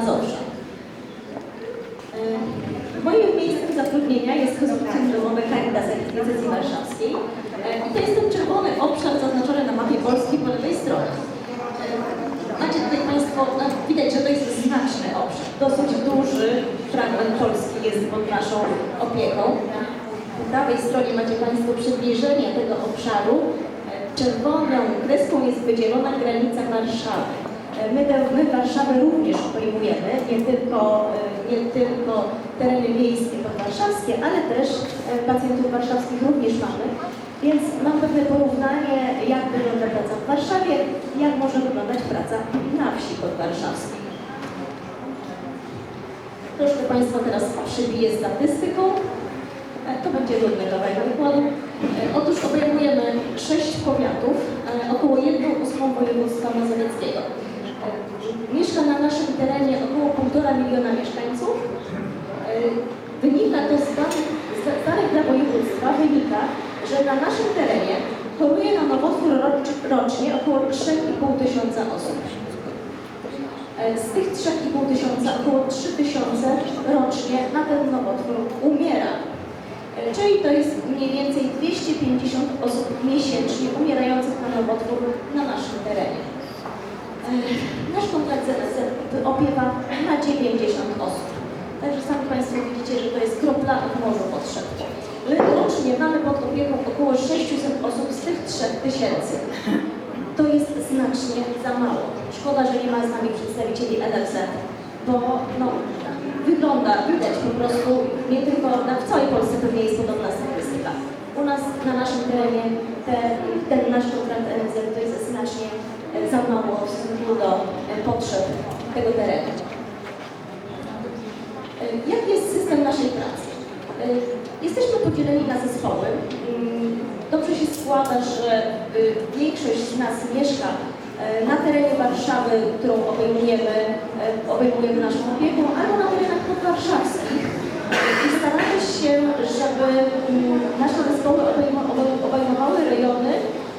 Mazowsza. E, Moim miejscem zatrudnienia jest hospicjum domowe Caritas Diecezji Warszawskiej E, i to jest ten czerwony obszar zaznaczony na mapie Polski po lewej stronie. E, Macie tutaj Państwo, no, widać, że to jest znaczny obszar, dosyć duży fragment Polski jest pod naszą opieką. Po prawej stronie macie Państwo przybliżenie tego obszaru. E, Czerwoną kreską jest wydzielona granica Warszawy. E, My, my Warszawę również obejmujemy, nie tylko, e, nie tylko tereny miejskie podwarszawskie, ale też e, pacjentów warszawskich również mamy. Więc mam pewne porównanie, jak wygląda praca w Warszawie, jak może wyglądać praca na wsi podwarszawskiej. Troszkę Państwa teraz przybiję statystyką. To będzie trudny kawałek wykładu. Otóż obejmujemy sześć powiatów, około 1 ósmą województwa mazowieckiego. E, Mieszka na naszym terenie około 1,5 miliona mieszkańców. E, Wynika to z danych, dla województwa, wynika, że na naszym terenie choruje na nowotwór rocz- rocznie około 3,5 tysiąca osób. E, Z tych 3,5 tysiąca około 3 tysiące rocznie na ten nowotwór umiera. E, Czyli to jest mniej więcej 250 osób miesięcznie umierających na nowotwór na naszym terenie. Nasz NSZ opiewa na 90 osób. Także sami Państwo widzicie, że to jest kropla w morzu potrzeb. My rocznie mamy pod opieką około 600 osób z tych 3000. To jest znacznie za mało. Szkoda, że nie ma z nami przedstawicieli NFZ, bo no, wygląda, widać po prostu, nie tylko na, w całej Polsce pewnie jest podobna statystyka. U nas na naszym terenie te, ten nasz kontrakt NFZ to jest znacznie e, za mało w stosunku do e, potrzeb tego terenu. E, Jaki jest system naszej pracy? E, Jesteśmy podzieleni na zespoły. Mm, Dobrze się składa, że y, większość z nas mieszka e, na terenie Warszawy, którą obejmujemy, obejmujemy naszą opieką, albo na terenach podwarszawskich. I staramy się, żeby mm, nasze zespoły obejmo- obej- obejmowały rejony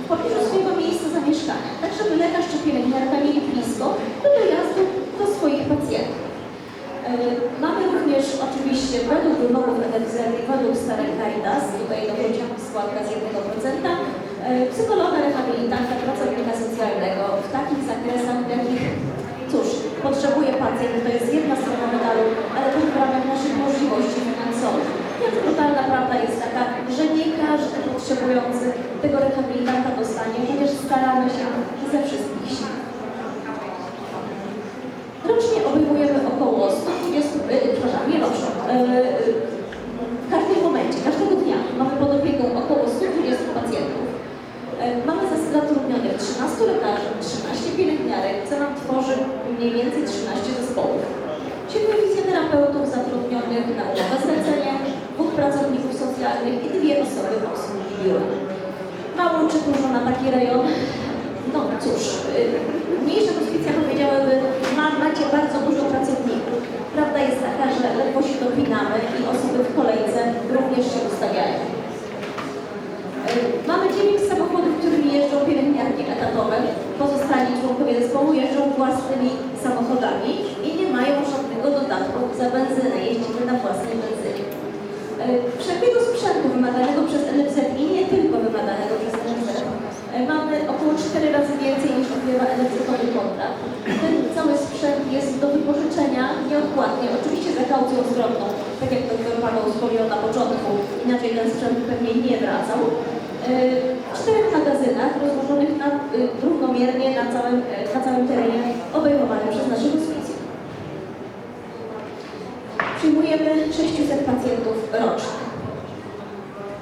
w pobliżu swojego miejsca zamieszkania, tak żeby lekarz czy pielęgniarka mieli blisko do swoich pacjentów. E, Mamy również oczywiście według wymogów NFZ i według starej Caritas, tutaj dochodzi składka z 1%, e, psychologa, rehabilitanta, pracownika socjalnego. W takich zakresach, w jakich, cóż, potrzebuje pacjent, to jest jedna strona medalu, ale też w ramach naszych możliwości finansowych. Więc brutalna prawda jest taka, że nie każdy potrzebujący tego rehabilitanta dostanie, chociaż staramy się ze wszystkich sił. Rocznie obejmujemy około 120, e, przepraszam, nie rocznie, e, w każdym momencie, każdego dnia mamy pod opieką około 120 pacjentów. E, Mamy zas- zatrudnionych 13 lekarzy, 13 pielęgniarek, co nam tworzy mniej więcej 13 zespołów. 7 fizjoterapeutów zatrudnionych na umowę zlecenie, dwóch pracowników socjalnych i dwie osoby obsługi biura. Mało czy dużo na taki rejon? No cóż, y, mniejsze hospicja powiedziałyby, ma, macie bardzo dużo pracowników. Prawda jest taka, że ledwo się dopinamy i osoby w kolejce również się ustawiają. Y, Mamy 9 samochodów, którymi jeżdżą pielęgniarki etatowe. Pozostali członkowie zespołu jeżdżą własnymi samochodami i nie mają żadnego dodatku za benzynę. Jeździmy na własnej benzynie. Wszelkiego sprzętu wymaganego przez NFZ i nie tylko wymaganego przez NFZ e, mamy około 4 razy więcej niż odgrywa NFZ-owy kontrakt. Ten cały sprzęt jest do wypożyczenia nieodpłatnie, oczywiście za kaucją zwrotną, tak jak dr Paweł wspomniał na początku, inaczej ten sprzęt pewnie nie wracał. E, W czterech magazynach rozłożonych na, y, równomiernie na całym, e, na całym terenie obejmowanym przez nasze hospicje. Przyjmujemy 600 pacjentów rocznie.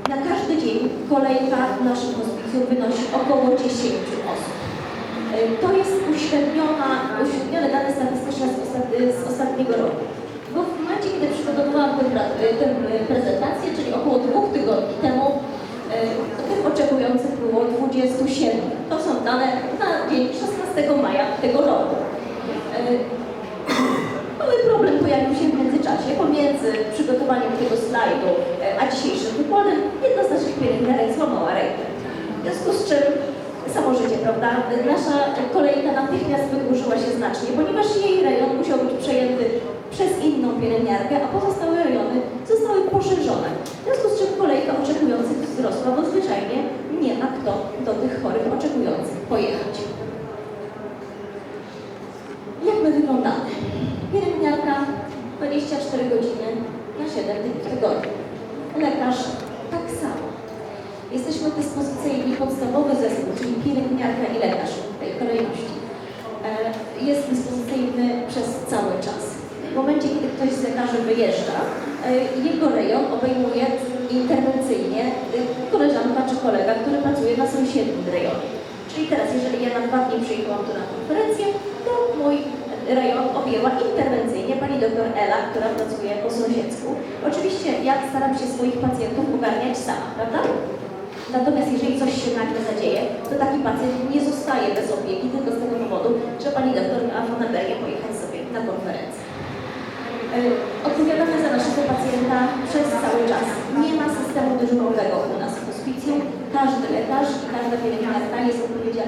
Na każdy dzień kolejka w naszym hospicjum wynosi około 10 osób. Y, To jest uśredniona, uśrednione dane statystyczne z, ostat, z ostatniego roku. Bo w momencie, kiedy pra- y, tę y, prezentację, czyli około dwóch To są dane na dzień 16 maja tego roku. E, Mały problem pojawił się w międzyczasie pomiędzy przygotowaniem tego slajdu e, a dzisiejszym wykładem. Jedna z naszych pielęgniarek złamała rękę. W związku z czym samo życie, prawda? Nasza kolejka natychmiast wydłużyła się znacznie, ponieważ jej rejon musiał być przejęty przez inną pielęgniarkę, a pozostałe rejony zostały poszerzone. W związku z czym kolejka oczekujących wzrosła, bo zwyczajnie do, do tych chorych oczekujących pojechać. Jak my wyglądamy? Pielęgniarka 24 godziny na 7 dni w tygodniu. Lekarz tak samo. Jesteśmy dyspozycyjni, podstawowy zespół, czyli pielęgniarka i lekarz w tej kolejności, e, jest dyspozycyjny przez cały czas. W momencie, kiedy ktoś z lekarzy wyjeżdża, e, jego rejon obejmuje interwencyjnie e, koleżanka czy kolega, który pracuje na sąsiednim rejonie. Czyli teraz, jeżeli ja na dwa dni przyjechałam tu na konferencję, to mój rejon objęła interwencyjnie pani doktor Ela, która pracuje po sąsiedzku. Oczywiście ja staram się swoich pacjentów ogarniać sama, prawda? Natomiast jeżeli coś się nagle zadzieje, to taki pacjent nie zostaje bez opieki tylko z tego powodu, że pani doktor fonaterię pojechać sobie na konferencję. Yy, Odpowiadamy za naszego pacjenta przez cały czas. Nie ma systemu dyżurowego u nas w hospicjum. Każdy lekarz i każda pielęgniarka jest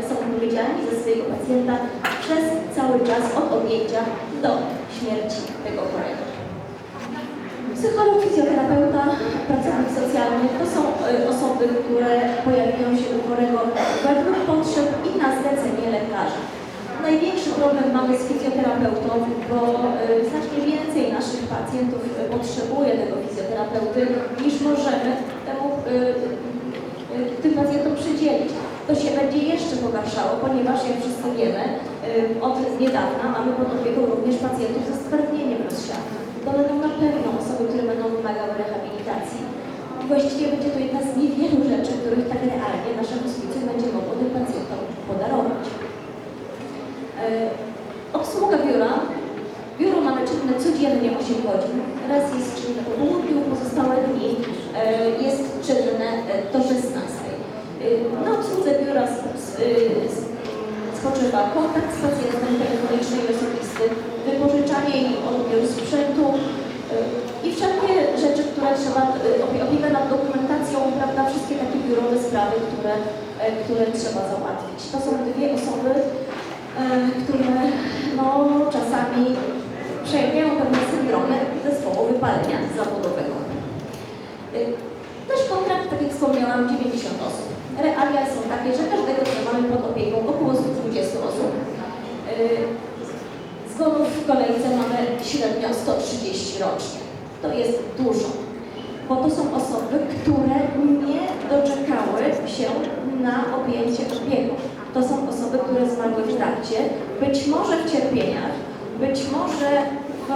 są odpowiedzialni za swojego pacjenta przez cały czas od objęcia do śmierci tego chorego. Psycholog, fizjoterapeuta, pracownik socjalny to są y, osoby, które pojawiają się u chorego według potrzeb i na zlecenie lekarza. Największy problem mamy z fizjoterapeutą, bo y, znacznie więcej pacjentów y, potrzebuje tego fizjoterapeuty niż możemy temu, y, y, tym pacjentom przydzielić. To się będzie jeszcze pogarszało, ponieważ jak wszyscy wiemy, od niedawna mamy pod opieką również pacjentów ze stwardnieniem rozsianym. To będą na pewno osoby, które będą wymagały rehabilitacji. Właściwie będzie to jedna z niewielu rzeczy, których tak realnie hospicjum będzie mogło tym pacjentom podarować. E, Obsługa biura. Biuro mamy czynne codziennie 8 godzin. Raz jest czynne po południu, pozostałe dni e, jest czynne e, do 16. E, Na obsłudze biura s- s- e, s- spoczywa kontakt z pacjentem telefoniczny i osobisty, wypożyczanie i odbiór sprzętu e, i wszelkie rzeczy, które trzeba, opie- opieka nad dokumentacją, prawda, wszystkie takie biurowe sprawy, które, e, które trzeba załatwić. To są dwie osoby, e, które no, czasami przejawiają pewne syndromy zespołu wypalenia zawodowego. E, Też kontrakt, tak jak wspomniałam, 90 osób. Realia są takie, że każdego dnia mamy pod opieką około 120 osób. Zgonów w kolejce mamy średnio 130 rocznie. To jest dużo, bo to są osoby, które nie doczekały się na objęcie opieką. To są osoby, które zmarły w trakcie, być może w cierpieniach, być może w,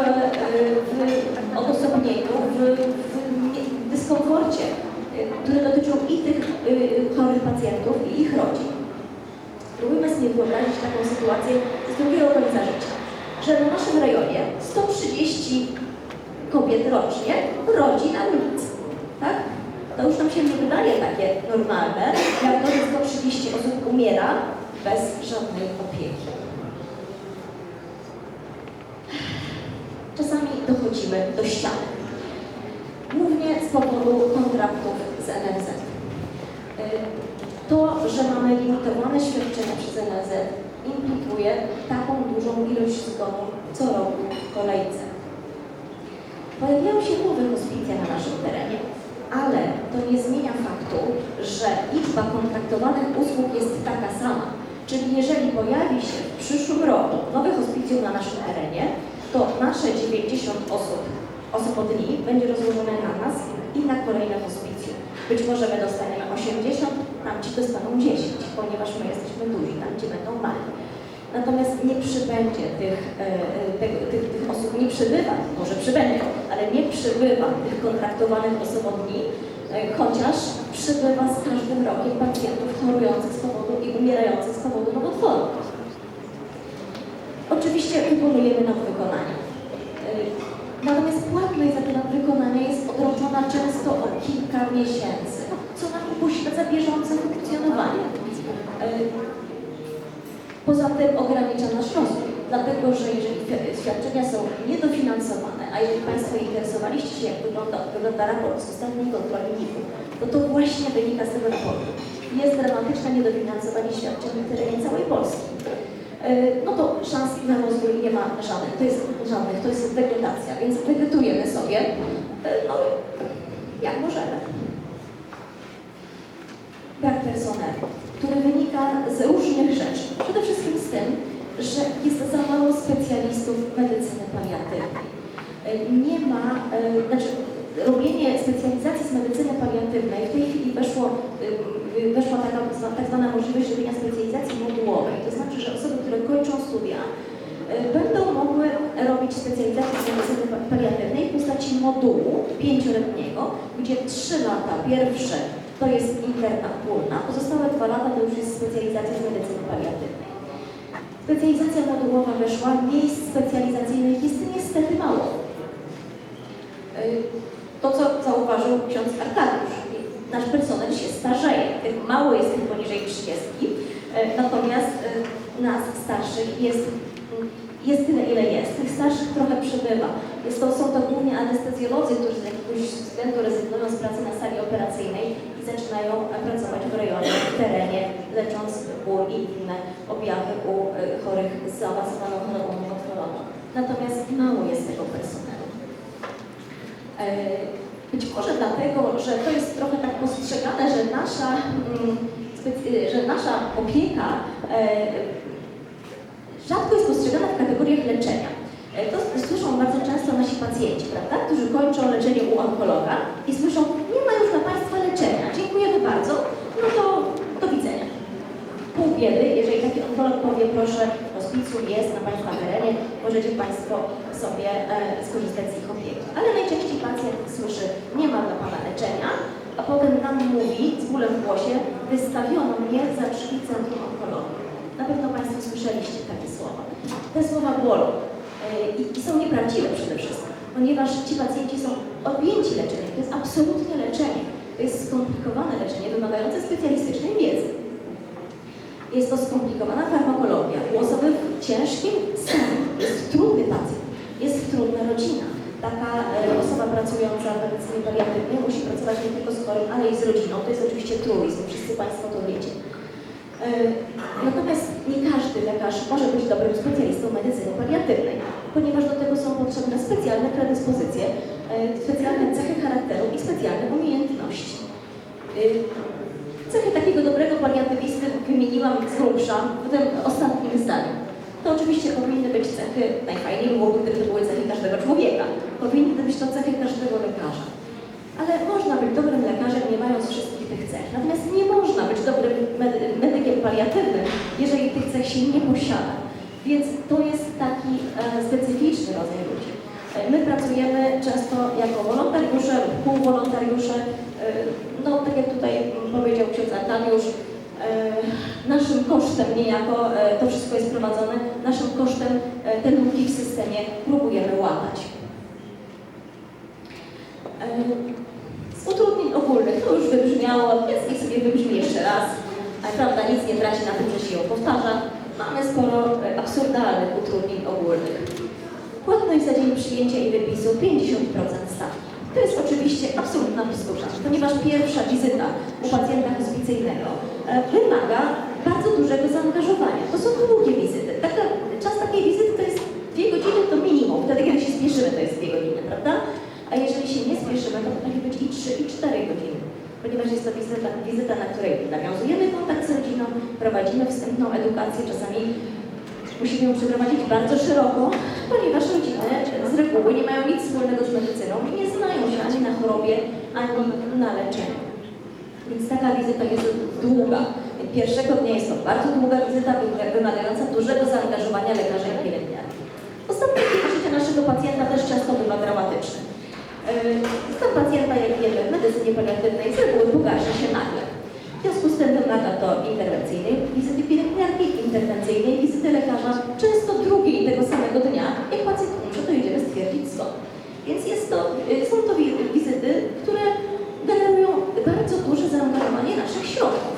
w odosobnieniu, w, w dyskomforcie, y, który dotyczył i tych y, chorych pacjentów, i ich rodzin. Spróbujmy sobie wyobrazić taką sytuację z drugiego końca życia, że na naszym rejonie 130 kobiet rocznie rodzi na ulicy, tak? To już nam się nie wydaje takie normalne, jak to, że 130 osób umiera bez żadnej opieki. Czasami dochodzimy do ściany. Głównie z powodu kontraktów z NFZ. Y, To, że mamy limitowane świadczenia przez NFZ implikuje taką dużą ilość zgonów co roku w kolejce. Pojawiają się nowe hospicja na naszym terenie, ale to nie zmienia faktu, że liczba kontraktowanych usług jest taka sama. Czyli jeżeli pojawi się w przyszłym roku nowe hospicjum na naszym terenie, to nasze 90 osób, osobodni będzie rozłożone na nas i na kolejne hospicjum. Być może my dostaniemy 80, tam ci dostaną 10, ponieważ my jesteśmy duzi, tam ci będą mali. Natomiast nie przybędzie tych, e, tych, tych, tych osób, nie przybywa, może przybędzie, ale nie przybywa tych kontraktowanych osobodni, e, chociaż przybywa z każdym rokiem pacjentów chorujących z powodu i umierających z powodu nowotworu. Oczywiście wykonujemy nadwykonania. E, Natomiast płatność za te nadwykonania jest odroczona często o kilka miesięcy, co nam upośledza bieżące funkcjonowanie. E, Poza tym ogranicza nasz rozwój, dlatego że jeżeli świadczenia są niedofinansowane, a jeżeli Państwo interesowaliście się, jak wygląda, wygląda raport z ostatniej kontroli NIK-u, to to właśnie wynika z tego raportu. Jest dramatyczne niedofinansowanie świadczeń na terenie całej Polski. Yy, No to szans na rozwój nie ma żadnych, to jest żadnych, to jest wegetacja, więc wegetujemy sobie, yy, no jak możemy brak personelu, który wynika z różnych rzeczy. Przede wszystkim z tym, że jest za mało specjalistów medycyny paliatywnej. E, Nie ma, e, znaczy robienie specjalizacji z medycyny paliatywnej, w tej chwili weszło, y, y, weszła taka tak zwana możliwość robienia specjalizacji modułowej. To znaczy, że osoby, które kończą studia, y, będą mogły robić specjalizację z medycyny pa- paliatywnej w postaci modułu pięcioletniego, gdzie trzy lata pierwsze to jest interna ogólna, pozostałe dwa lata to już jest specjalizacja z medycyny paliatywnej. Specjalizacja modułowa weszła, miejsc specjalizacyjnych jest niestety mało. To, co zauważył ksiądz Arkadiusz, nasz personel się starzeje. Tych Mało jest tych poniżej 30, y, natomiast y, nas starszych jest, y, jest tyle, ile jest. Tych starszych trochę przybywa. Jest to, są to głównie anestezjolodzy, którzy z jakiegoś względu rezygnują z pracy na sali operacyjnej i zaczynają e, pracować w rejonie, w terenie, lecząc ból i inne objawy u chorych z zaawansowaną chorobą. Natomiast mało jest tego personelu. E, Być może dlatego, że to jest trochę tak postrzegane, że nasza, mm, że nasza opieka e, rzadko jest postrzegana w kategoriach leczenia. E, To słyszą bardzo często nasi pacjenci, prawda, którzy kończą leczenie u onkologa i słyszą, nie ma już dla Państwa leczenia, dziękujemy bardzo, no to do widzenia. Pół biedy, jeżeli taki onkolog powie, proszę, hospicjum jest na Państwa terenie, możecie Państwo sobie e, skorzystać z ich opieki. Ale najczęściej pacjent słyszy, nie ma dla Pana leczenia, a potem nam mówi z bólem w głosie, wystawiono mnie za drzwi Centrum Onkologii. Na pewno Państwo słyszeliście takie słowa. Te słowa bolą e, i, i są nieprawdziwe przede wszystkim, ponieważ ci pacjenci są objęci leczeniem. To jest absolutnie leczenie. To jest skomplikowane leczenie wymagające specjalistycznej wiedzy. Jest to skomplikowana farmakologia. U osoby w ciężkim stanie jest trudny pacjent, jest trudna rodzina. Taka e, osoba pracująca w medycynie paliatywnej musi pracować nie tylko z chorym, ale i z rodziną. To jest oczywiście truizm, wszyscy Państwo to wiecie. E, Natomiast nie każdy lekarz może być dobrym specjalistą medycyny paliatywnej, ponieważ do tego są potrzebne specjalne predyspozycje, e, specjalne cechy charakteru i specjalne umiejętności. Cechy takiego dobrego paliatywisty wymieniłam z grubsza w tym ostatnim zdaniu. To oczywiście powinny być cechy, najfajniej byłoby, gdyby to były cechy każdego człowieka. Powinny być to cechy każdego lekarza. Ale można być dobrym lekarzem, nie mając wszystkich tych cech. Natomiast nie można być dobrym medy medykiem paliatywnym, jeżeli tych cech się nie posiada. Więc to jest taki e, specyficzny rodzaj ludzi. E, My pracujemy często jako wolontariusze półwolontariusze. E, No, tak jak tutaj powiedział ksiądz Arkadiusz, e, naszym kosztem niejako e, to wszystko jest prowadzone, naszym kosztem e, te luki w systemie próbujemy łatać. Z utrudnień ogólnych to już wybrzmiało, więc niech sobie wybrzmi jeszcze raz. A prawda nic nie traci na tym, że się ją powtarza. Mamy sporo absurdalnych utrudnień ogólnych. Płatność za dzień przyjęcia i wypisu 50% stawki. To jest oczywiście bzdura, ponieważ pierwsza wizyta u pacjenta hospicyjnego e, wymaga bardzo dużego zaangażowania. To są długie wizyty. Taka, czas takiej wizyty to jest dwie godziny to minimum. Wtedy, kiedy się spieszymy, to jest dwie godziny, prawda? A jeżeli się nie spieszymy, to potrafi być i 3, i 4 godziny. Ponieważ jest to wizyta, wizyta, na której nawiązujemy kontakt z rodziną, prowadzimy wstępną edukację, czasami musimy ją przeprowadzić bardzo szeroko, ponieważ rodziny z reguły nie mają nic wspólnego z medycyną i nie znają się ani na chorobie, ani na leczeniu. Więc taka wizyta jest długa. Pierwszego dnia jest to bardzo długa wizyta, wymagająca dużego zaangażowania lekarza i pielęgniarki. Ostatnie życia naszego pacjenta też często bywa dramatyczny. Yy, Stan pacjenta, jak wiemy, w medycynie paliatywnej z reguły pogarsza się nagle. W związku z tym wymaga to interwencyjnej wizyty pielęgniarki, interwencyjnej wizyty lekarza, często drugiej tego samego dnia. Jak pacjent umrze, to jedziemy stwierdzić zgon. Więc jest to, y, są to wi- wizyty, które generują bardzo duże zaangażowanie naszych środków.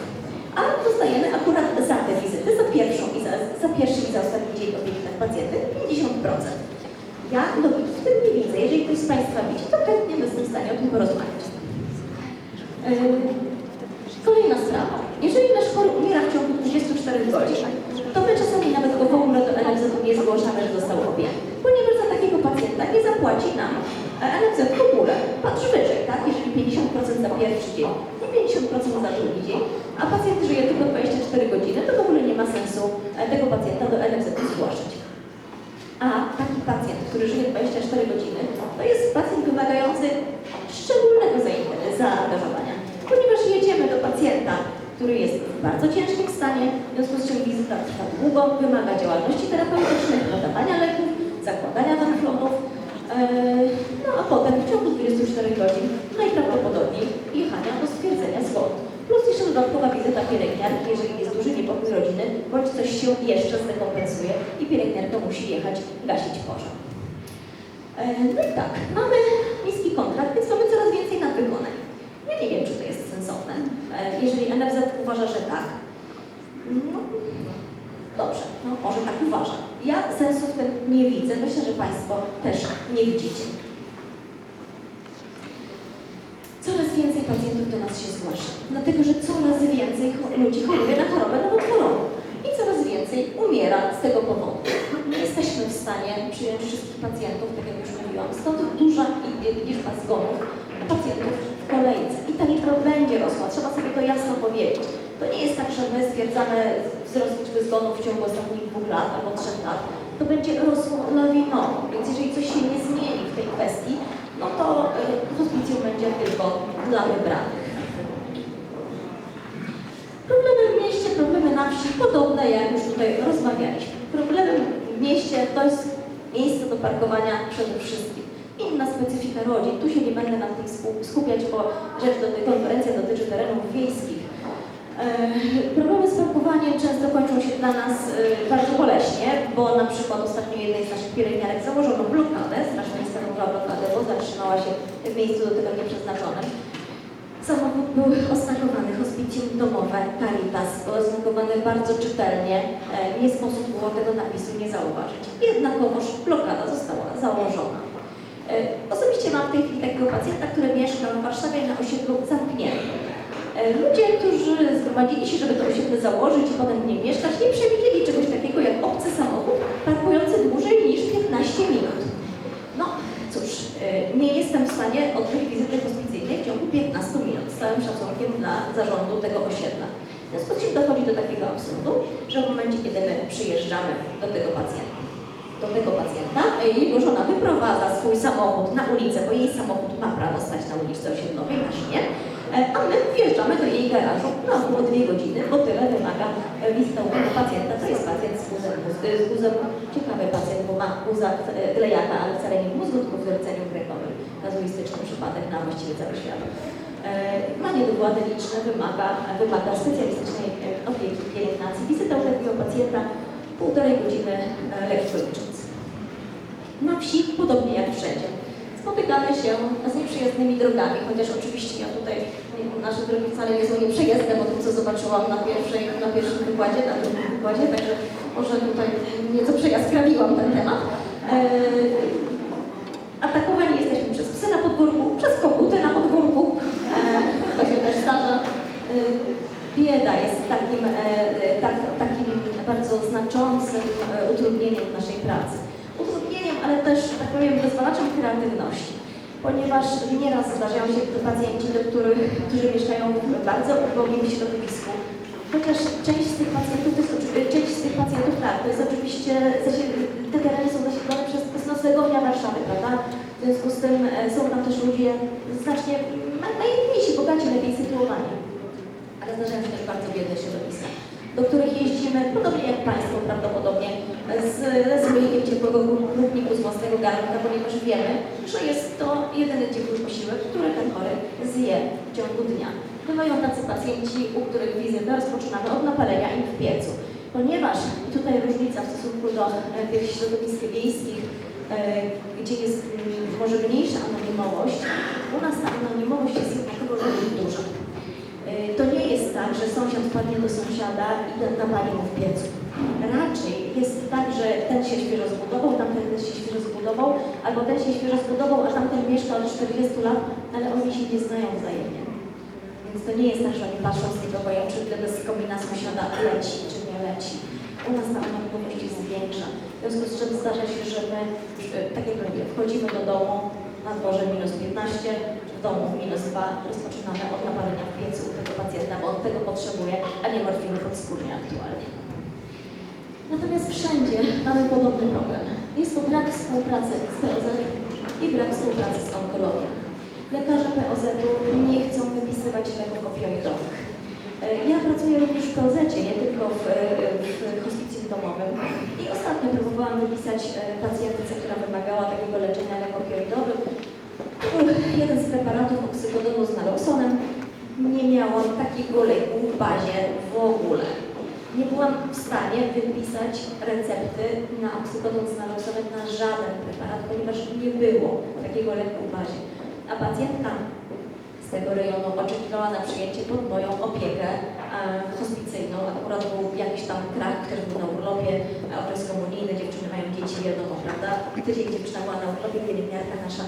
A dostajemy akurat za te wizyty, za pierwszą i za, za pierwszy i za ostatni dzień opieki nad pacjentem 50%. Ja logiki w tym nie widzę. Jeżeli ktoś z Państwa widzi, to chętnie jestem w stanie o tym porozmawiać. Yy, Kolejna sprawa. Jeżeli nasz chory umiera w ciągu 24 godzin, to my czasami nawet go w ogóle do NFZ nie zgłaszamy, że został objęty. Ponieważ za takiego pacjenta nie zapłaci nam NFZ w ogóle. Patrz wyżej, tak? Jeżeli 50% za pierwszy dzień i 50% za drugi dzień, a pacjent żyje tylko 24 godziny, to w ogóle nie ma sensu e, tego pacjenta do NFZ zgłaszać. A taki pacjent, który żyje 24 godziny, to jest pacjent wymagający szczególnego zainteresowania, zaangażowania, ponieważ jedziemy do pacjenta, który jest w bardzo ciężkim stanie, w związku z czym wizyta trwa długo, wymaga działalności terapeutycznej, podawania leków, zakładania tamflonów, Eee, no a potem w ciągu 24 godzin najprawdopodobniej jechania do stwierdzenia zgonu. Plus jeszcze dodatkowa wizyta pielęgniarki, jeżeli jest duży niepokój rodziny, bądź coś się jeszcze zdekompensuje i pielęgniarka musi jechać gasić pożar. Eee, No i tak, mamy niski kontrakt, więc mamy coraz więcej nadwykonań. Ja nie wiem, czy to sensowne. Eee, Jeżeli NFZ uważa, że tak, no, Dobrze, no może tak uważam. Ja sensu w tym nie widzę. Myślę, że Państwo też nie widzicie. Coraz więcej pacjentów do nas się zgłasza, dlatego że coraz więcej ludzi choruje na chorobę nowotworową i coraz więcej umiera z tego powodu. Nie jesteśmy w stanie przyjąć wszystkich pacjentów, tak jak już mówiłam, stąd duża liczba zgonów pacjentów w kolejce. I ta liczba trzeba sobie to jasno powiedzieć. To nie jest tak, że my stwierdzamy wzrost liczby zgonów w ciągu ostatnich dwóch lat albo trzech lat. To będzie rosło lawinowo, więc jeżeli coś się nie zmieni w tej kwestii, no to y, hospicjum będzie tylko dla wybranych. Problemy w mieście, problemy na wsi, podobne jak już tutaj rozmawialiśmy. Problemy w mieście to jest miejsce do parkowania przede wszystkim. Inna specyfika rodzin, tu się nie będę na tym sku- skupiać, bo rzecz do tej konferencji dotyczy terenów wiejskich. E, Problemy z parkowaniem często kończą się dla nas e, bardzo boleśnie, bo na przykład ostatnio jednej z naszych pielęgniarek założono blokadę, Straż Miejska założyła blokadę, bo zatrzymała się w miejscu do tego nieprzeznaczonym. Samochód był oznakowany hospicjum domowe Caritas, oznakowany bardzo czytelnie, e, nie sposób było tego napisu nie zauważyć. Jednakowoż blokada została założona. E, Osobiście mam w tej chwili takiego pacjenta, który mieszka w Warszawie na osiedlu zamkniętym. E, Ludzie, którzy zgromadzili się, żeby to osiedle założyć i potem w nim mieszkać, nie przewidzieli czegoś takiego jak obcy samochód parkujący dłużej niż 15 minut. No cóż, e, nie jestem w stanie odbyć wizyty hospicyjnej w ciągu 15 minut, z całym szacunkiem dla zarządu tego osiedla. W związku z czym dochodzi do takiego absurdu, że w momencie, kiedy my przyjeżdżamy do tego pacjenta, do tego pacjenta, e, jego żona wyprowadza swój samochód na ulicę, bo jej samochód ma prawo stać na uliczce osiedlowej, nasz nie, E, a my wjeżdżamy do jej garażu na około dwie godziny, bo tyle wymaga e, wizyta u pacjenta. To jest pacjent z guzem, z guzem ciekawy pacjent, bo ma guza e, glejaka, ale wcale nie w mózgu, tylko w rdzeniu kręgowym. Kazuistyczny przypadek na właściwie cały świat. E, Ma niedowłady liczne, wymaga, wymaga specjalistycznej e, opieki, pielęgnacji. Wizyta u takiego pacjenta półtorej godziny e, lekko licząc. Na wsi, podobnie jak wszędzie, spotykamy się z nieprzyjaznymi drogami, chociaż oczywiście ja tutaj, nasze drogi wcale nie są nieprzyjazne, bo to co zobaczyłam na, pierwszej, na pierwszym wykładzie, na drugim wykładzie, także może tutaj nieco przejaskrawiłam ten temat. Eee, atakowani jesteśmy przez psy na podwórku, przez koguty na podwórku, eee, to się też zdarza. Eee, Bieda jest takim, e, tak, takim bardzo znaczącym e, utrudnieniem naszej pracy. Utrudnieniem, ale też, tak powiem, wyzwalaczem kreatywności, ponieważ nieraz zdarzają się pacjenci, do których, którzy mieszkają w bardzo ubogim środowisku. Chociaż część z tych pacjentów, to jest, oczy- część z tych pacjentów, tak, to jest oczywiście, te tereny są zasiedlone przez to noclegownia Warszawy, prawda? W związku z tym e, są tam też ludzie znacznie najmniejsi, bogaci, lepiej sytuowani ale zdarzają się też bardzo biedne środowiska, do których jeździmy, podobnie jak Państwo prawdopodobnie, z, z ciepłego równiku z własnego garnka, ponieważ wiemy, że jest to jedyny ciepły posiłek, który ten chory zje w ciągu dnia. Bywają tacy pacjenci, u których wizytę rozpoczynamy od napalenia im w piecu. Ponieważ tutaj różnica w stosunku do e, tych środowisk wiejskich, e, gdzie jest może mniejsza anonimowość, u nas ta anonimowość jest jednakowo duża. Y, To nie jest tak, że sąsiad wpadnie do sąsiada i napali mu w piecu. Raczej jest tak, że ten się świeżo zbudował, tamten się świeżo zbudował, albo ten się świeżo zbudował, a tamten mieszka od 40 lat, ale oni się nie znają wzajemnie. Więc to nie jest tak, że oni patrzą z niepokojem, czy gdyby z komina sąsiada leci, czy nie leci. U nas ta anonimowość jest większa. W związku z czym zdarza się, że my, y, tak jak mówię, wchodzimy do domu, na dworze minus 15, w domu minus 2, rozpoczynamy od napalenia w piecu tego pacjenta, bo on tego potrzebuje, a nie morfiny podskórnie aktualnie. Natomiast wszędzie mamy podobny problem. Jest to brak współpracy z POZ i brak współpracy z onkologią. Lekarze POZ-u nie chcą wypisywać leków opioidowych. E, Ja pracuję również w POZ, nie tylko w, e, w hospicjum domowym i ostatnio próbowałam wypisać e, pacjentce, która wymagała takiego leczenia lek opioidowych. Był jeden z preparatów oksykodonu z naloxonem. Nie miałam takiego leku w bazie w ogóle. Nie byłam w stanie wypisać recepty na oksykodon z naloxonem na żaden preparat, ponieważ nie było takiego leku w bazie. A pacjentka z tego rejonu oczekiwała na przyjęcie pod moją opiekę e, hospicyjną. Akurat był jakiś tam krak, który był na urlopie, e, okres komunijny, dziewczyny mają dzieci, wiadomo, prawda? Tydzień dziewczyna była na urlopie, pielęgniarka nasza.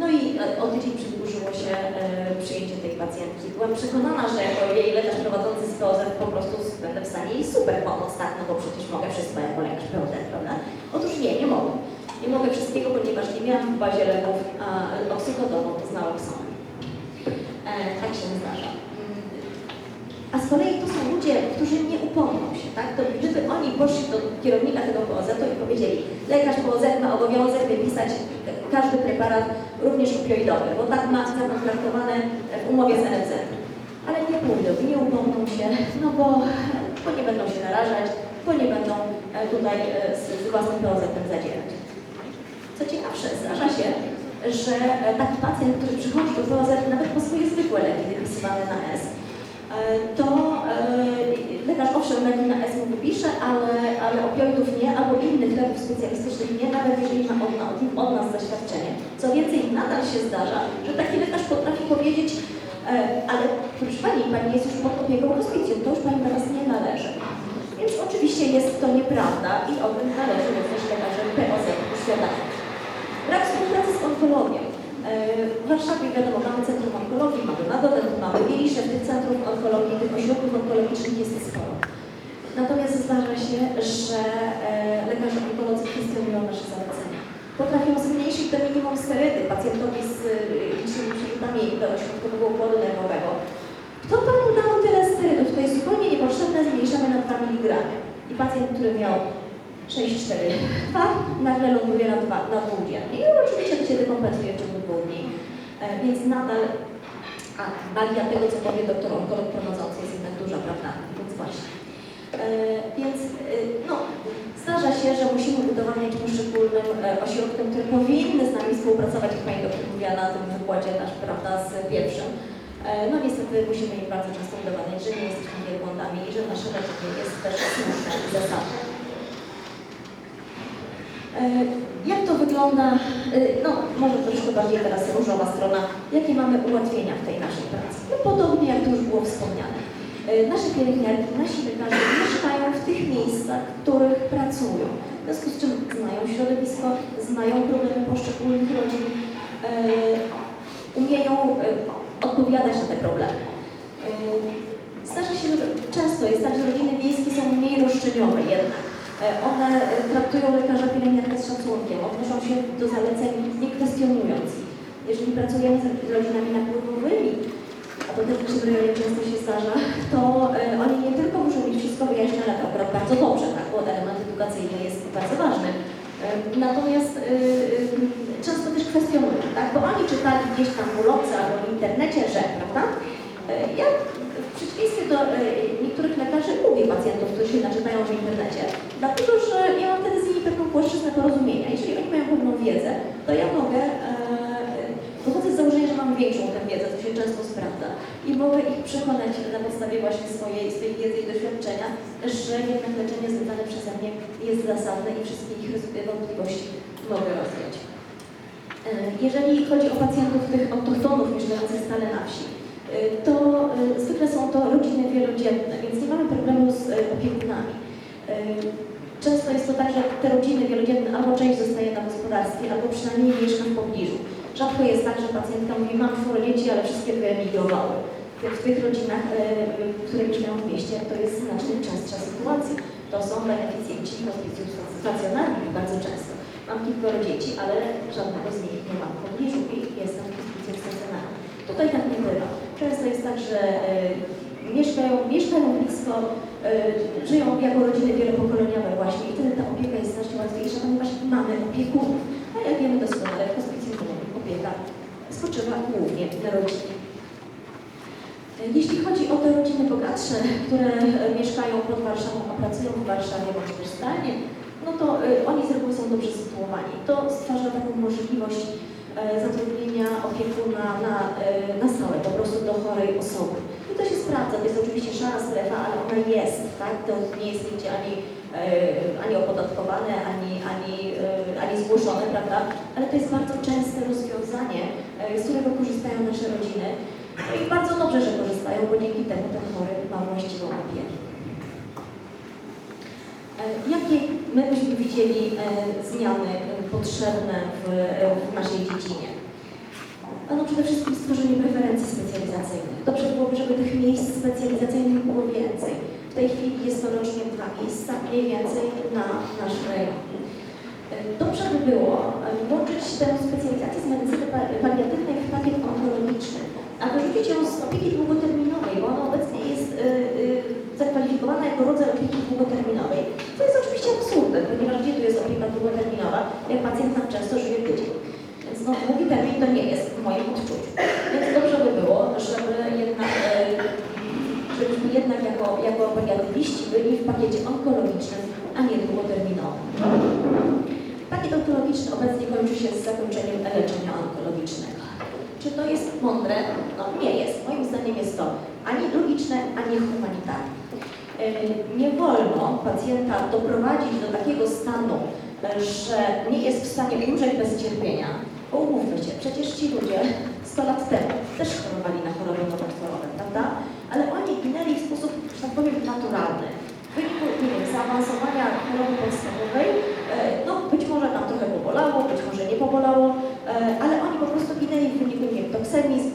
No i e, o tydzień przedłużyło się e, przyjęcie tej pacjentki. Byłam przekonana, że jako jej lekarz prowadzący z POZ po prostu będę w stanie jej super pomóc, tak? No bo przecież mogę wszystko jako lekarz POZ, prawda? Otóż nie, nie mogę. Nie mogę wszystkiego, ponieważ nie miałam w bazie leków a, oksykodonu z naloxonem. E, tak się zdarza. A z kolei to są ludzie, którzy nie upomną się, tak? To gdyby oni poszli do kierownika tego POZ-u i powiedzieli, lekarz POZ ma obowiązek wypisać każdy preparat, również opioidowy, bo tak ma zakontraktowane w umowie z NFZ. Ale nie pójdą, nie upomną się, no bo, bo nie będą się narażać, bo nie będą e, tutaj e, z, z własnym POZ-em zadzierać. Co ciekawsze, zdarza się, że e, taki pacjent, który przychodzi do POZ nawet po swoje zwykłe leki wypisywane na S, to e, lekarz owszem leki na S mu wypisze, ale, ale opioidów nie, albo innych leków specjalistycznych nie, nawet jeżeli ma od, od, nas zaświadczenie. Co więcej, nadal się zdarza, że taki lekarz potrafi powiedzieć, e, ale proszę Pani, Pani jest już pod opieką hospicjum, to już Pani teraz nie należy. Więc oczywiście jest to nieprawda i o tym należy również lekarze POZ uświadamiać. Brak współpracy z. W Warszawie wiadomo, mamy Centrum Onkologii, mamy Magodet, mamy Wielisze, tych centrów onkologii, tych ośrodków onkologicznych jest sporo. Natomiast zdarza się, że e, lekarze onkolodzy kwestionują nasze zalecenia. Potrafią zmniejszyć do minimum sterydy pacjentowi z e, licznymi przerzutami do ośrodkowego układu nerwowego. Kto panu dał tyle sterydów? To jest zupełnie niepotrzebne, zmniejszamy na 2 mg. I pacjent, który miał 6,4 nagle ląduje na, dwa, na pół dziennie. I oczywiście to się dekompensuje w E, więc nadal a, magia tego, co powie doktor onkolog prowadzący jest jednak duża, prawda? Więc właśnie. E, więc e, no, zdarza się, że musimy udowadniać poszczególnym e, ośrodkom, które powinny z nami współpracować, jak Pani doktor mówiła na tym wykładzie nasz, prawda, z pierwszym. No niestety musimy im bardzo często udowadniać, że nie jesteśmy wielbłądami i że nasze leczenie jest też słuszne i zasadne. E, Jak to wygląda? E, No, może troszkę bardziej teraz różowa strona. Jakie mamy ułatwienia w tej naszej pracy? No, podobnie jak to już było wspomniane. E, Nasze pielęgniarki, nasi lekarze mieszkają w tych miejscach, w których pracują. W związku z czym znają środowisko, znają problemy poszczególnych rodzin, umieją odpowiadać na te problemy. Zdarza się, że często jest tak, że rodziny wiejskie są mniej roszczeniowe jednak. One traktują lekarza pielęgniarkę z szacunkiem, odnoszą się do zaleceń nie kwestionując ich. Jeżeli pracujemy z rodzinami napływowymi, a to też w naszym rejonie często się zdarza, to e, oni nie tylko muszą mieć wszystko wyjaśnione, to akurat bardzo dobrze, tak, bo element edukacyjny jest bardzo ważny. E, Natomiast e, e, często też kwestionują, tak, bo oni czytali gdzieś tam w ulotce albo w internecie, że, prawda? Ja w przeciwieństwie do niektórych lekarzy lubię pacjentów, którzy się naczytają w internecie, dlatego że ja mam wtedy płaszczyznę porozumienia. Jeżeli oni mają pewną wiedzę, to ja mogę, e, wychodzę z założenia, że mam większą tę wiedzę, co się często sprawdza i mogę ich przekonać na podstawie właśnie swojej, swojej wiedzy i doświadczenia, że jednak leczenie zlecane przeze mnie jest zasadne i wszystkie ich wątpliwości mogę rozwiać. E, Jeżeli chodzi o pacjentów tych autochtonów mieszkających stale na wsi, e, to e, zwykle są to rodziny wielodzietne, więc nie mamy problemu z opiekunami. Często jest to tak, że te rodziny wielodzietne albo część zostaje na gospodarstwie, albo przynajmniej mieszka w pobliżu. Rzadko jest tak, że pacjentka mówi, mam czworo dzieci, ale wszystkie wyemigrowały. W tych rodzinach, e, które mieszkają w mieście, to jest znacznie częstsza sytuacja. To są beneficjenci hospicjów stacjonarnych bardzo często. Mam kilkoro dzieci, ale żadnego z nich nie mam w pobliżu i jestem w hospicjum stacjonarnym. Tutaj tak nie bywa. Często jest tak, że e, mieszkają, mieszkają blisko, y, żyją jako rodziny wielopokoleniowe właśnie i wtedy ta opieka jest znacznie łatwiejsza, ponieważ mamy opiekunów. A jak wiemy doskonale, w hospicji domowych opieka spoczywa głównie na rodzinie. Jeśli chodzi o te rodziny bogatsze, które e, mieszkają pod Warszawą, a pracują w Warszawie bądź też zdalnie, no to e, oni z reguły są dobrze sytuowani. To stwarza taką możliwość e, zatrudnienia opiekuna na, e, na stałe, po prostu do chorej osoby. I to się sprawdza, to jest oczywiście szara strefa, ale ona jest, tak? To nie jest nigdzie ani, e, ani opodatkowane, ani, ani, e, ani zgłoszone, prawda? Ale to jest bardzo częste rozwiązanie, e, z którego korzystają nasze rodziny. No i bardzo dobrze, że korzystają, bo dzięki temu ten chory ma właściwą opiekę. Jakie my byśmy widzieli zmiany potrzebne w, w naszej dziedzinie? No przede wszystkim stworzenie preferencji specjalizacyjnych. Dobrze byłoby, żeby tych miejsc specjalizacyjnych było więcej. W tej chwili jest to rocznie dwa miejsca, mniej więcej na nasz rejon. E, Dobrze by było e, włączyć tę specjalizację z medycyny pa- paliatywnej w pakiet onkologiczny, a wyrzucić ją z opieki długoterminowej, bo ona obecnie jest e, e, zakwalifikowana jako rodzaj opieki długoterminowej. To jest oczywiście absurdem, ponieważ gdzie tu jest opieka długoterminowa, jak pacjent nam często żyje tydzień. Więc no, długi termin to nie jest w moim odczuciu. Więc dobrze by było, żeby jednak, e, żebyśmy jednak jako, jako paliatywiści byli w pakiecie onkologicznym, a nie długoterminowym. Pakiet onkologiczny obecnie kończy się z zakończeniem leczenia onkologicznego. Czy to jest mądre? No nie jest. Moim zdaniem jest to ani logiczne, ani humanitarne. E, Nie wolno pacjenta doprowadzić do takiego stanu, że nie jest w stanie umrzeć bez cierpienia. Bo umówmy się, przecież ci ludzie 100 lat temu też chorowali na choroby nowotworowe, prawda? Ale oni ginęli w sposób, że tak powiem, naturalny. W wyniku, nie wiem, zaawansowania choroby podstawowej, e, no być może tam trochę pobolało, być może nie pobolało, e, ale oni po prostu ginęli w wyniku, nie wiem, toksemii, z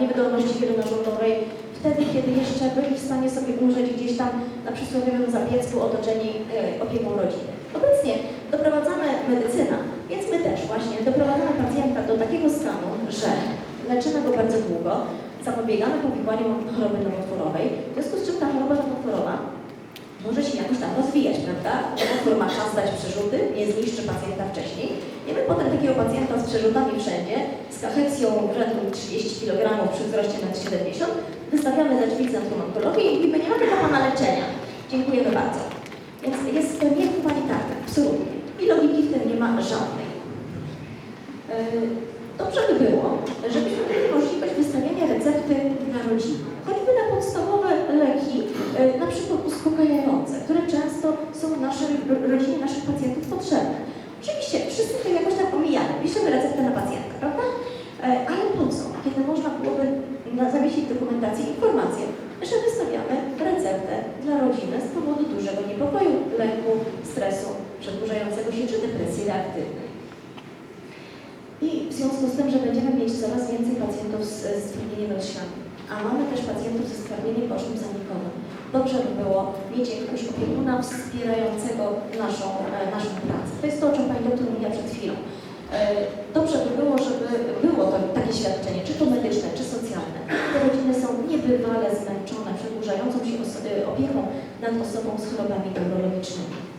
niewydolności wielonarządowej, wtedy, kiedy jeszcze byli w stanie sobie umrzeć gdzieś tam na przysłowiowym zapiecku otoczeni e, opieką rodziny. Obecnie doprowadzamy medycyna, więc my też właśnie doprowadzamy pacjenta do takiego stanu, że leczymy go bardzo długo, zapobiegamy powikłaniu choroby nowotworowej, w związku z czym ta choroba nowotworowa może się jakoś tam rozwijać, prawda? Nowotwór ma czas dać przerzuty, nie zniszczy pacjenta wcześniej. I my potem takiego pacjenta z przerzutami wszędzie, z kacheksją rzędu 30 kg przy wzroście na 70, wystawiamy za drzwi Centrum Onkologii i mówimy, nie ma dla Pana leczenia. Dziękujemy bardzo. Więc jest to niehumanitarne, absolutnie. I logiki w tym nie ma żadnej. Yy, Dobrze by było, żebyśmy mieli możliwość wystawiania recepty na rodzinę. Choćby na podstawowe leki, yy, na przykład uspokajające, które często są naszej rodzinie naszych pacjentów potrzebne. Oczywiście wszyscy to jakoś tak omijamy, piszemy receptę na pacjenta, prawda? Yy, Ale po co, kiedy można byłoby na- zawiesić w dokumentacji informację, że wystawiamy receptę dla rodziny z powodu dużego niepokoju, lęku, stresu przedłużającego się czy depresji reaktywnej. I w związku z tym, że będziemy mieć coraz więcej pacjentów z, z trudnieniem rozsianym, a mamy też pacjentów ze stwardnieniem kosztem zanikowym, dobrze by było mieć jakiegoś opiekuna wspierającego naszą, e, naszą pracę. To jest to, o czym Pani doktor mówiła przed chwilą. E, Dobrze by było, żeby było to, takie świadczenie, czy to medyczne, czy socjalne. Te rodziny są niebywale zmęczone przedłużającą się e, opieką nad osobą z chorobami neurologicznymi.